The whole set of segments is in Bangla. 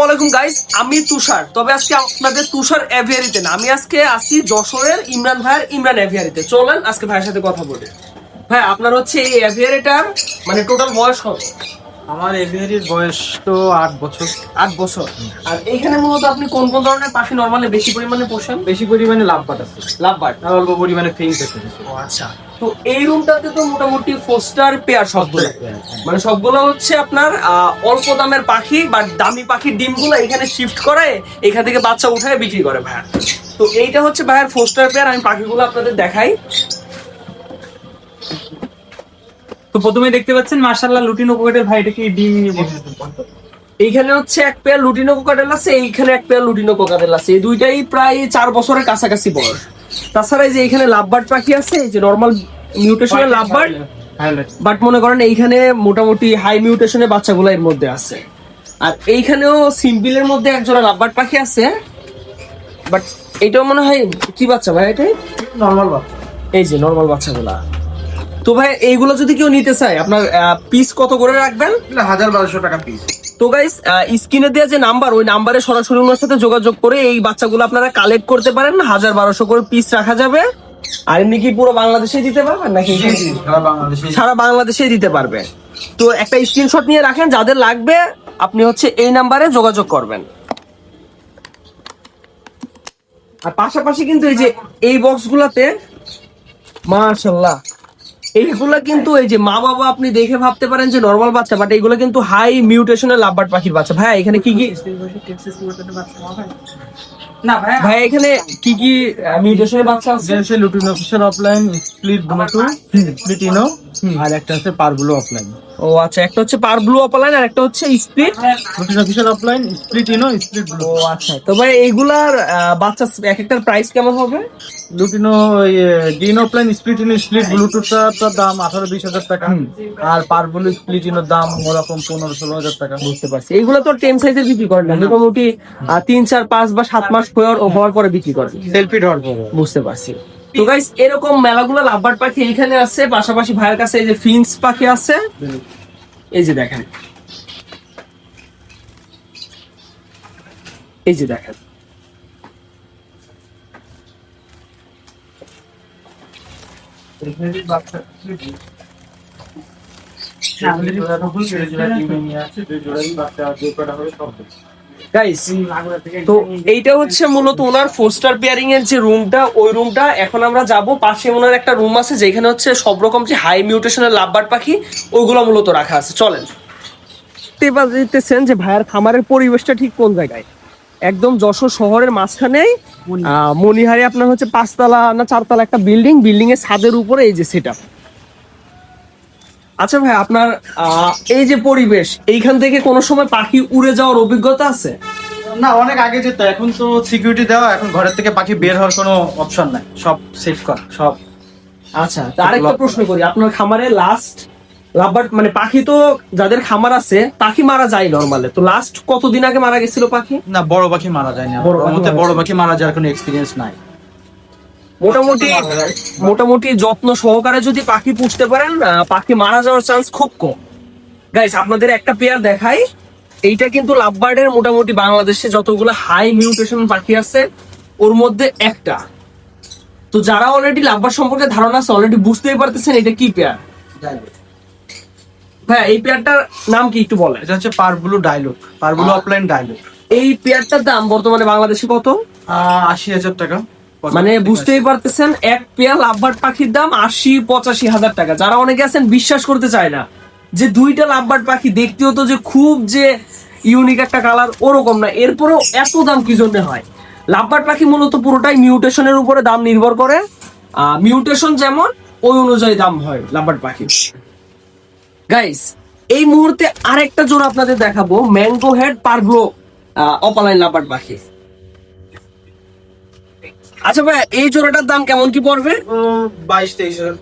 আসসালামু আলাইকুম গাইস আমি তুষার। তবে আজকে আপনাদের তুষার এভিয়ারিতে না, আমি আজকে আসি যশোরের ইমরান ভাইয়ের ইমরান এভিয়ারিতে চলেন, আজকে ভাইয়ের সাথে কথা বলি। ভাই, আপনার হচ্ছে এই অ্যাভিয়ারিটার মানে টোটাল বয়স কত? আমার এভিয়ারির বয়স তো আট বছর। আট বছর। আর এইখানে মূলত আপনি কোন কোন ধরনের পাখি নর্মালি বেশি পরিমাণে পোষেন? বেশি পরিমাণে লাভ পাট আছে। লাভবার্ড আর অল্প পরিমাণে ফিঙ্ক আছে ও আচ্ছা। তো এই রুমটাতে তো মোটামুটি ফোস্টার পেয়ার সবগুলো। মানে সবগুলো হচ্ছে আপনার আহ, অল্প দামের পাখি বা দামি পাখির ডিমগুলো এখানে শিফট করে এখান থেকে বাচ্চা উঠায় বিক্রি করে ভাইয়া। তো এইটা হচ্ছে ভাইয়ার ফোস্টার পেয়ার আমি পাখিগুলো আপনাদের দেখাই। তো প্রথমে দেখতে পাচ্ছেন মার্শাল্লাহ লুটিনো কোকেটের ভাই এটা কি ডিম এইখানে হচ্ছে এক পেয়ার লুটিনো কোকাটেল আছে এইখানে এক পেয়ার লুটিনো কোকাটেল আছে। এই দুইটাই প্রায় চার বছরের কাছাকাছি বয়স। তাছাড়া এই যে এইখানে লাভবার্ড পাখি আছে এই যে নর্মাল মিউটেশনের লাভবার্ড বাট মনে করেন এইখানে মোটামুটি হাই মিউটেশনের বাচ্চাগুলো এর মধ্যে আছে। আর এইখানেও সিম্পিলের মধ্যে একজোড়া লাভবার্ড পাখি আছে বাট এটাও মনে হয় কি বাচ্চা ভাই এটাই নর্মাল বাচ্চা। এই যে নর্মাল বাচ্চাগুলা। তো ভাই এইগুলো যদি কেউ নিতে চায় আপনার পিস কত করে রাখবেন? হাজার বারোশো টাকা পিস তো গাইস স্ক্রিনে দেওয়া যে নাম্বার ওই নাম্বারে সরাসরি ওনার সাথে যোগাযোগ করে এই বাচ্চাগুলো আপনারা কালেক্ট করতে পারেন। হাজার বারোশো করে পিস রাখা যাবে। আর এমনি কি পুরো বাংলাদেশে দিতে পারবেন নাকি? সারা বাংলাদেশে দিতে পারবে। তো একটা স্ক্রিনশট নিয়ে রাখেন যাদের লাগবে আপনি হচ্ছে এই নাম্বারে যোগাযোগ করবেন। আর পাশাপাশি কিন্তু এই যে এই বক্সগুলাতে মাশাল্লাহ এইগুলা কিন্তু এই যে মা বাবা আপনি দেখে ভাবতে পারেন যে নর্মাল বাচ্চা বাট এইগুলো কিন্তু হাই মিউটেশনের লাভবার্ড পাখির বাচ্চা। ভাই এখানে কি কি না ভাই ভাই এখানে কি কি মিউটেশনের বাচ্চা আছে? আছে lutino official opaline split split ino আর একটা আছে পারগুলো অফলাইন ও আচ্ছা একটা হচ্ছে পার ব্লু অপালাইন আর একটা হচ্ছে lutino official opaline split ino split blue ও আচ্ছা তো ভাই এইগুলার আহ, বাচ্চা এক একটার প্রাইস কেমন হবে? লুটিনো ডিন অফলাইন স্প্লিট ইনো স্প্লিট ব্লুটুথটার দাম আঠারো বিশ হাজার টাকা। আর পারগুলো স্প্লিট ইনোর দাম ওরকম পনেরো ষোলো হাজার টাকা। বুঝতে পারছি। এইগুলো তো টেন সাইজের বিক্রি করেন না মোটামুটি তিন চার পাঁচ বা সাত মাস হওয়ার হওয়ার পরে বিক্রি করেন। সেলফি ধর পরে। বুঝতে পারছি। তো গাইস এরকম মেলাগুলো লাভবার্ড পাখি এইখানে আছে পাশাপাশি ভাইয়ের কাছে এই যে ফিন্স পাখি আছে। এই যে দেখেন। এই যে দেখেন। গাইস তো এইটা হচ্ছে মূলত ওনার ফোস্টার পেয়ারিং এর যে রুমটা ওই রুমটা এখন আমরা যাব। পাশে ওনার একটা রুম আছে যেখানে হচ্ছে সব রকম যে হাই মিউটেশনের লাভবার্ড পাখি ওইগুলো মূলত রাখা আছে। চলেন। এবার দিতেছেন যে ভাইয়ার খামারের পরিবেশটা ঠিক কোন জায়গায়? একদম যশোর শহরের মাঝখানেই আহ, মনিহারে আপনার হচ্ছে পাঁচতলা না চারতলা একটা বিল্ডিং বিল্ডিং এর ছাদের উপরে এই যে সেটা আচ্ছা ভাই আপনার এই যে পরিবেশ এইখান থেকে কোনো সময় পাখি উড়ে যাওয়ার অভিজ্ঞতা আছে? না অনেক আগে যেত এখন তো সিকিউরিটি দেওয়া এখন ঘরের থেকে পাখি বের হওয়ার কোনো অপশন নাই। সব সেফ কর সব। আচ্ছা আরেকটা প্রশ্ন করি আপনার খামারে লাস্ট মানে পাখি তো যাদের খামার আছে পাখি মারা যায় নর্মালে তো লাস্ট কতদিন আগে মারা গেছিল পাখি? না বড় পাখি মারা যায় না বড় পাখি মারা যাওয়ার কোনো এক্সপিরিয়েন্স নাই। মোটামুটি মোটামুটি যত্ন সহকারে যদি পাখি পুষতে পারেন পাখি মারা যাওয়ার চান্স খুব কম। গাইস আপনাদের একটা পেয়ার দেখাই। এইটা কিন্তু লাভবার্ডের মোটামুটি বাংলাদেশে যতগুলো হাই মিউটেশন পাখি আছে ওর মধ্যে একটা। তো যারা অলরেডি লাভবার্ড সম্পর্কে ধারণা আছে অলরেডি বুঝতেই পারতেছেন এটা কি পেয়ার ভাই এই পেয়ারটার নাম কি একটু বলেন? এটা হচ্ছে parblue dialogue parblue opaline dialogue এই পেয়ারটার দাম বর্তমানে বাংলাদেশে কত? আশি হাজার টাকা। মানে বুঝতেই পারতেছেন এক পেয়ার লাভবার্ড পাখির দাম আশি পঁচাশি হাজার টাকা। যারা অনেকে আছেন বিশ্বাস করতে চায় না যে দুইটা লাভবার্ড পাখি দেখতেও তো যে খুব যে ইউনিক একটা কালার ওরকম না। এরপরেও এত দাম কি জন্য হয়? লাভবার্ড পাখি মূলত পুরোটাই মিউটেশনের উপরে দাম নির্ভর করে। মিউটেশন যেমন ওই অনুযায়ী দাম হয় লাভবার্ড পাখি। গাইস এই মুহূর্তে আরেকটা জোড়া আপনাদের দেখাবো ম্যাঙ্গো হেড পারগ্লো অপালাইন লাভবার্ড পাখি। আচ্ছা ভাই এই জোড়াটার দাম কেমন কি পড়বে? বাইশ তেইশ হাজার।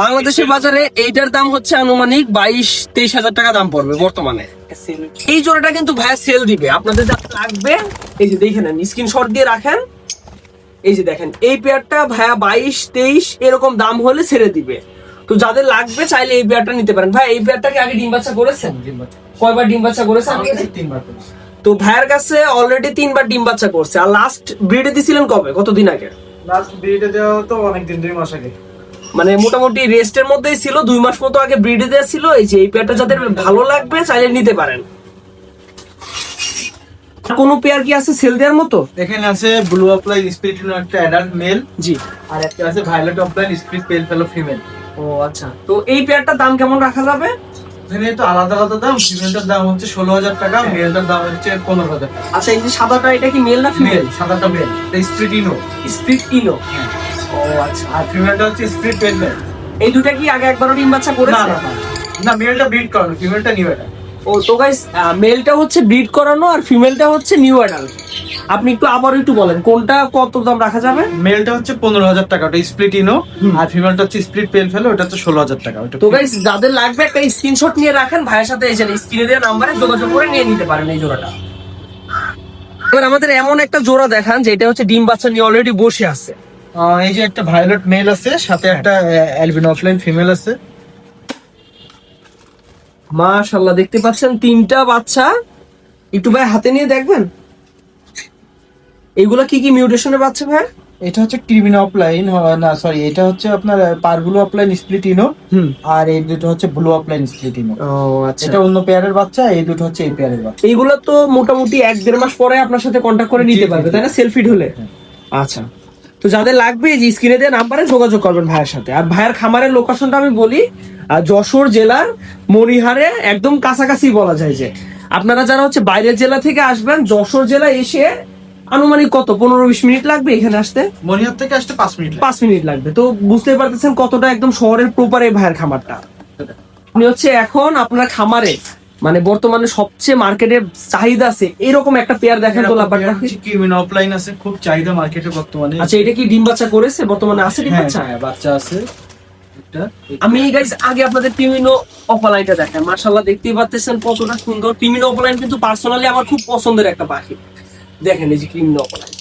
বাংলাদেশের বাজারে এইটার দাম হচ্ছে আনুমানিক বাইশ তেইশ হাজার টাকা দাম পড়বে বর্তমানে। এই জোড়াটা কিন্তু ভাইয়া সেল দিবে। আপনাদের যা লাগবে এই যে দেখে নেন স্ক্রিনশট দিয়ে রাখেন। এই যে দেখেন এই পেয়ারটা ভাইয়া বাইশ তেইশ এরকম দাম হলে ছেড়ে দিবে। তো যাদের লাগবে চাইলে এই পেয়ারটা নিতে পারেন। ভাই এই পেয়ারটাকে আগে ডিম বাচ্চা করেছেন? কয়বার ডিম বাচ্চা করেছেন? তিনবার করেছি। তো ভাইয়ের কাছে অলরেডি তিনবার ডিম বাচ্চা করছে। আর লাস্ট ব্রিডে দিছিলেন কবে? কতদিন আগে? লাস্ট ব্রিডে দেওয়া তো অনেক দিন দুই মাস আগে। মানে মোটামুটি রেস্টের মধ্যেই ছিল দুই মাস মতো আগে ব্রিডে দেওয়া ছিল। এই যে এই পেয়ারটা যাদের ভালো লাগবে চাইলে নিতে পারেন। কোনো পেয়ার কি আছে সেল দেওয়ার মতো? এখানে আছে ব্লু অফলাইন স্পিরিট একটা অ্যাডাল্ট মেল জি। আর একটা আছে ভায়োলেট অফলাইন স্পিরিট পেল ফেলো ফিমেল ও আচ্ছা। তো এই পেয়ারটার দাম কেমন রাখা যাবে? এখানে তো আলাদা আলাদা দাম ফিমেলটার দাম হচ্ছে ষোলো হাজার টাকা মেলটার দাম হচ্ছে পনেরো হাজার আচ্ছা এই যে সাদাটা এটা কি মেল না মেল ফিমেল সাদাটা male. Split ino split ino ও আচ্ছা। আর ফিমেলটা হচ্ছে স্প্রিট পেল এই দুটা কি আগে একবারও ডিম বাচ্চা করেছে না না। না। মেলটা ব্রিড করানো ফিমেলটা নিউ এটা ও তো গাইস মেলটা হচ্ছে ব্রিড করানো আর ফিমেলটা হচ্ছে নিউ অ্যাডাল্ট আপনি একটু আবার একটু বলেন কোনটা কত দাম রাখা যাবে? মেলটা হচ্ছে পনেরো হাজার টাকা ওটা স্প্লিট ইনো আর ফিমেলটা হচ্ছে স্প্লিট পেল ফেলো ওটা হচ্ছে ষোলো হাজার টাকা ওটা তো গাইস যাদের লাগবে একটা স্ক্রিনশট নিয়ে রাখেন ভাইয়ের সাথে এসে স্ক্রিনে দেওয়া নাম্বারে যোগাযোগ করে নিয়ে নিতে পারেন এই জোড়াটা। এবার আমাদের এমন একটা জোড়া দেখান যেটা হচ্ছে ডিম বাচ্চা নিয়ে অলরেডি বসে আছে। এই যে একটা ভায়োলেট মেল আছে সাথে একটা অ্যালবিন অফলাইন ফিমেল আছে। মাশাল্লাহ দেখতে পাচ্ছেন তিনটা বাচ্চা। একটু ভাই হাতে নিয়ে দেখবেন? এগুলা কি কি মিউটেশনের বাচ্চা ভাই? এটা হচ্ছে ক্রিমিন অফলাইন না সরি এটা হচ্ছে আপনার পারগুলো অফলাইন স্প্লিট ইনো হুম। আর এই দুটো হচ্ছে ব্লু অফলাইন স্প্লিট ইনো ও আচ্ছা। এটা অন্য পেয়ারের বাচ্চা এই দুটো হচ্ছে এই পেয়ারের বাচ্চা। এইগুলো তো মোটামুটি এক দেড় মাস পরে আপনার সাথে কন্ট্যাক্ট করে নিতে পারবে তাই না? সেলফিড হলে আচ্ছা। তো যাদের লাগবে যে স্ক্রিনে দেওয়া নাম্বারে যোগাযোগ করবেন ভাইয়ের সাথে। আর ভাইয়ের খামারের লোকেশনটা আমি বলি যশোর জেলার মনিহারে একদম কাছাকাছি বলা যায় যে। আপনারা যারা হচ্ছে বাইরের জেলা থেকে আসবেন যশোর জেলা এসে আনুমানিক কত? পনেরো বিশ মিনিট লাগবে এখানে আসতে? মনিহার থেকে আসতে পাঁচ মিনিট পাঁচ মিনিট লাগবে। তো বুঝতে পারতেছেন কতটা একদম শহরের প্রপার ভাইয়ের খামারটা। আপনি হচ্ছে এখন আপনার খামারে মানে বর্তমানে সবচেয়ে মার্কেটে চাহিদা আছে এরকম একটা পেয়ার দেখেন তো লাভবাট অফলাইন আছে খুব চাহিদা মার্কেটে বর্তমানে। আচ্ছা এটা কি ডিম বাচ্চা করেছে? বর্তমানে আছে ডিম হ্যাঁ, বাচ্চা? হ্যাঁ, বাচ্চা আছে। আমি গাইস আগে আপনাদের টিমিনো অফলাইনটা দেখাই। মাশাআল্লাহ দেখতেই পাচ্ছেন কতটা সুন্দর। টিমিনো অফলাইন কিন্তু পার্সোনালি আমার খুব পছন্দের একটা পাখি। দেখেন এই যে ক্রিমিনো অফলাইন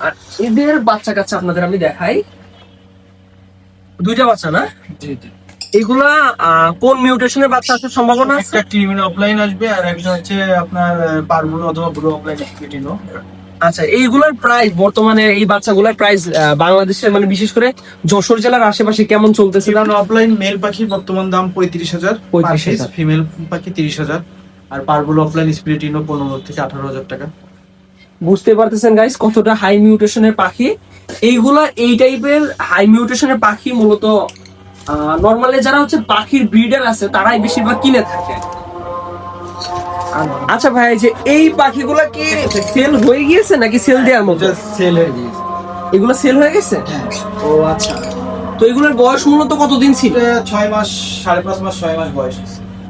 আর এদের বাচ্চা কাচ্চা আপনাদের আমি দেখাই। দুইটা বাচ্চা না? জি জি। এগুলা আহ, কোন মিউটেশনের বাচ্চা আসার সম্ভাবনা আছে? একটা ক্রিমিন অফলাইন আসবে আর একটা হচ্ছে আপনার পারগুলো অথবা ব্লু অফলাইন আচ্ছা এইগুলার প্রাইস বর্তমানে এই বাচ্চাগুলোর প্রাইস বাংলাদেশে মানে বিশেষ করে যশোর জেলার আশেপাশে কেমন চলতেছে কারণ অফলাইন মেল পাখির বর্তমান দাম পঁয়ত্রিশ হাজার 35,000 ফিমেল পাখি তিরিশ হাজার আর পারগুলো অফলাইন স্প্লিট ইনো পনেরো থেকে আঠারো হাজার টাকা। বুঝতে পারতেছেন গাইস কতটা হাই মিউটেশনের পাখি? এইগুলা এই টাইপের হাই মিউটেশনের পাখি মূলত নর্মালি যারা হচ্ছে পাখির ব্রিডার আছে তারাই বেশিরভাগ কিনে থাকে। আচ্ছা ভাই যে এই পাখিগুলা কি সেল হয়ে গিয়েছে নাকি সেল দেওয়ার মতো? সেল হয়ে গিয়েছে। এগুলো সেল হয়ে গেছে? ও আচ্ছা। তো এগুলোর বয়স মূলত কতদিন ছিল? ছয় মাস সাড়ে পাঁচ মাস ছয় মাস বয়স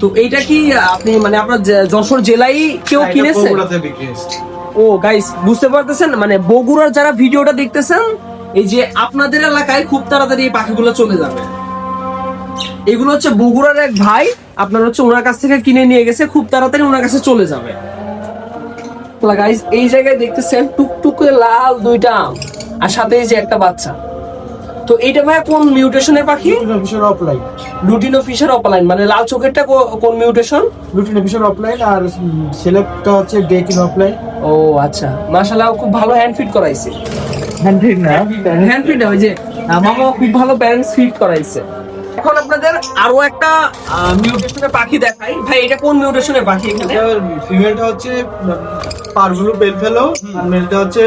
তো এইটা কি আপনি মানে আপনার যশোর জেলায় কেউ হ্যাঁ, কিনেছে বগুড়াতে বিক্রি হয়েছে। ও গাইস বুঝতে পারতেছেন? মানে বগুড়ার যারা ভিডিওটা দেখতেছেন এই যে আপনাদের এলাকায় খুব তাড়াতাড়ি এই পাখিগুলো চলে যাবে। এগুলো হচ্ছে বগুড়ার এক ভাই আপনার হচ্ছে ওনার কাছ থেকে কিনে নিয়ে গেছে খুব তাড়াতাড়ি ওনার কাছে চলে যাবে। গাইস এই জায়গায় দেখতেছেন টুকটুকে লাল দুইটা আম আর সাথে এই যে একটা বাচ্চা। তো এইটা ভাই কোন মিউটেশনের পাখি? Officer opaline lutino Fischer opaline মানে লাল চোখেরটা কোন মিউটেশন? রুটিন অফিসার অফলাইন আর সেলেক্টটা হচ্ছে ডেকিন অফলাইন ও আচ্ছা। মাশাআল্লাহ খুব ভালো হ্যান্ড ফিট করাইছে। হ্যান্ড্রিড না? হ্যান্ড ফিট ওই যে মামা খুব ভালো প্যারেন্টস ফিট করাইছে। এখন আপনাদের আরও একটা মিউটেশনের পাখি দেখাই। ভাই এটা কোন মিউটেশনের পাখি? এখানে ফিমেলটা হচ্ছে পারগুলো পেল ফেলো আর মেলটা হচ্ছে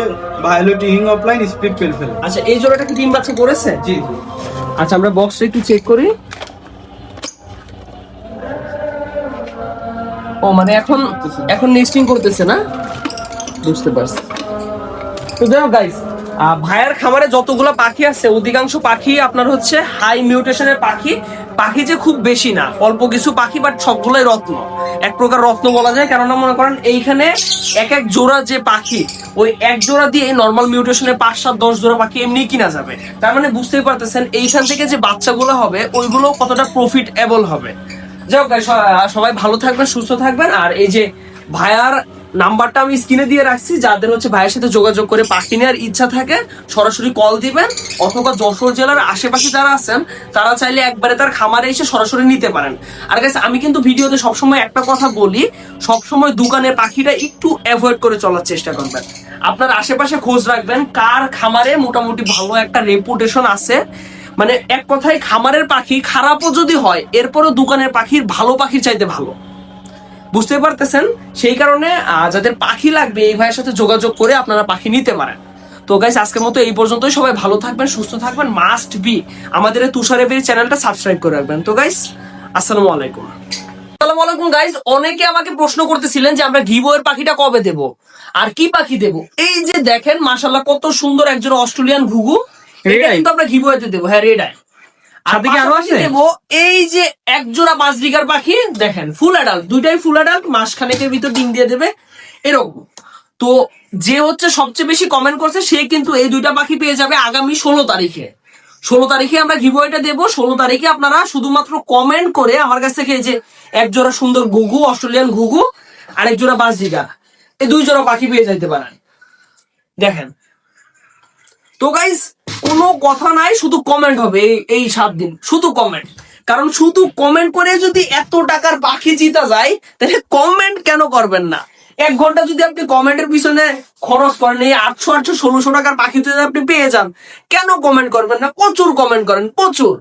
ভায়োলেট ইং অফলাইন স্প্লিট পেল ফেলো। আচ্ছা এই জোড়াটা কি ডিম বাচ্চা করেছে? জি জি। আচ্ছা আমরা বক্সটা একটু চেক করি। ও মানে এখন এখন নেস্টিং করতেছে না? বুঝতে পারছি। তো দেখো গাইস ভাইয়ার খামারে যতগুলো পাখি আছে, অধিকাংশ পাখি আপনার হচ্ছে হাই মিউটেশনের পাখি। পাখি যে খুব বেশি না, অল্প কিছু পাখি বাট সবগুলোই রত্ন। এক প্রকার রত্ন বলা যায়, কেননা মনে করেন এইখানে এক এক জোড়া যে পাখি, ওই এক জোড়া দিয়ে নর্মাল মিউটেশনের পাঁচ সাত দশ জোড়া পাখি এমনি কিনা যাবে। তার মানে বুঝতেই পারতেছেন, এইখান থেকে যে বাচ্চাগুলো হবে, ওইগুলো কতটা প্রফিট প্রফিটেবল হবে। যাই হোক সবাই ভালো থাকবেন, সুস্থ থাকবেন, আর এই যে ভাইয়ার নাম্বারটা আমি স্ক্রিনে দিয়ে রাখছি, যাদের হচ্ছে ভাইয়ের সাথে যোগাযোগ করে পাখি নেওয়ার ইচ্ছা থাকে, সরাসরি কল দিবেন, অথবা যশোর জেলার আশেপাশে যারা আছেন, তারা চাইলে একবারে তার খামারে এসে সরাসরি নিতে পারেন। আর গাইস আমি কিন্তু ভিডিওতে সবসময় একটা কথা বলি, সবসময় দোকানে পাখিটা একটু অ্যাভয়েড করে চলার চেষ্টা করবেন। আপনার আশেপাশে খোঁজ রাখবেন, কার খামারে মোটামুটি ভালো একটা রেপুটেশন আছে। মানে এক কথায় খামারের পাখি খারাপও যদি হয়, এরপরও দোকানের পাখির ভালো পাখির চাইতে ভালো। বুঝতে পারতেছেন? সেই কারণে যাদের পাখি লাগবে এই ভাইয়ের সাথে যোগাযোগ করে আপনারা পাখি নিতে পারেন। তো গাইস আজকের মতো এই পর্যন্তই। সবাই ভালো থাকবেন সুস্থ থাকবেন। মাস্ট বি আমাদের এই তুষারের চ্যানেলটা সাবস্ক্রাইব করে রাখবেন। তো গাইস আসসালামু আলাইকুম। আসসালামু আলাইকুম গাইস অনেকে আমাকে প্রশ্ন করতেছিলেন যে আমরা ঘিবো এর পাখিটা কবে দেব? আর কি পাখি দেব? এই যে দেখেন মাশাল্লাহ কত সুন্দর একজন অস্ট্রেলিয়ান ঘুঘু। এটা কিন্তু আমরা ঘিবোতে দেবো। হ্যাঁ রেড আই সাথে আরও আছে? দেবো এই যে এক জোড়া পাঁচ বিঘার পাখি দেখেন ফুল অ্যাডাল্ট দুইটাই ফুল অ্যাডাল্ট মাস খানেকের ভিতর ডিম দিয়ে দেবে এরকম। তো যে হচ্ছে সবচেয়ে বেশি কমেন্ট করছে সে কিন্তু এই দুইটা পাখি পেয়ে যাবে আগামী ষোলো তারিখে। ষোলো তারিখে আমরা গিভওয়েটা দেবো ষোলো তারিখে আপনারা শুধুমাত্র কমেন্ট করে আমার কাছ থেকে এই যে এক জোড়া সুন্দর ঘুঘু অস্ট্রেলিয়ান ঘুঘু আর এক জোড়া বাসজিকা এই দুই জোড়া পাখি পেয়ে যাইতে পারেন। দেখেন তো গাইস কোনো কথা নাই, শুধু কমেন্ট হবে এই এই সাত দিন। শুধু কমেন্ট কারণ শুধু কমেন্ট করে যদি এত টাকার পাখি জিতা যায়, তাহলে কমেন্ট কেন করবেন না? এক ঘণ্টা যদি আপনি কমেন্টের পিছনে খরচ করেন, এই আটশো আটশো, ষোলোশো টাকার পাখি যদি আপনি পেয়ে যান, কেন কমেন্ট করবেন না? প্রচুর কমেন্ট করেন, প্রচুর।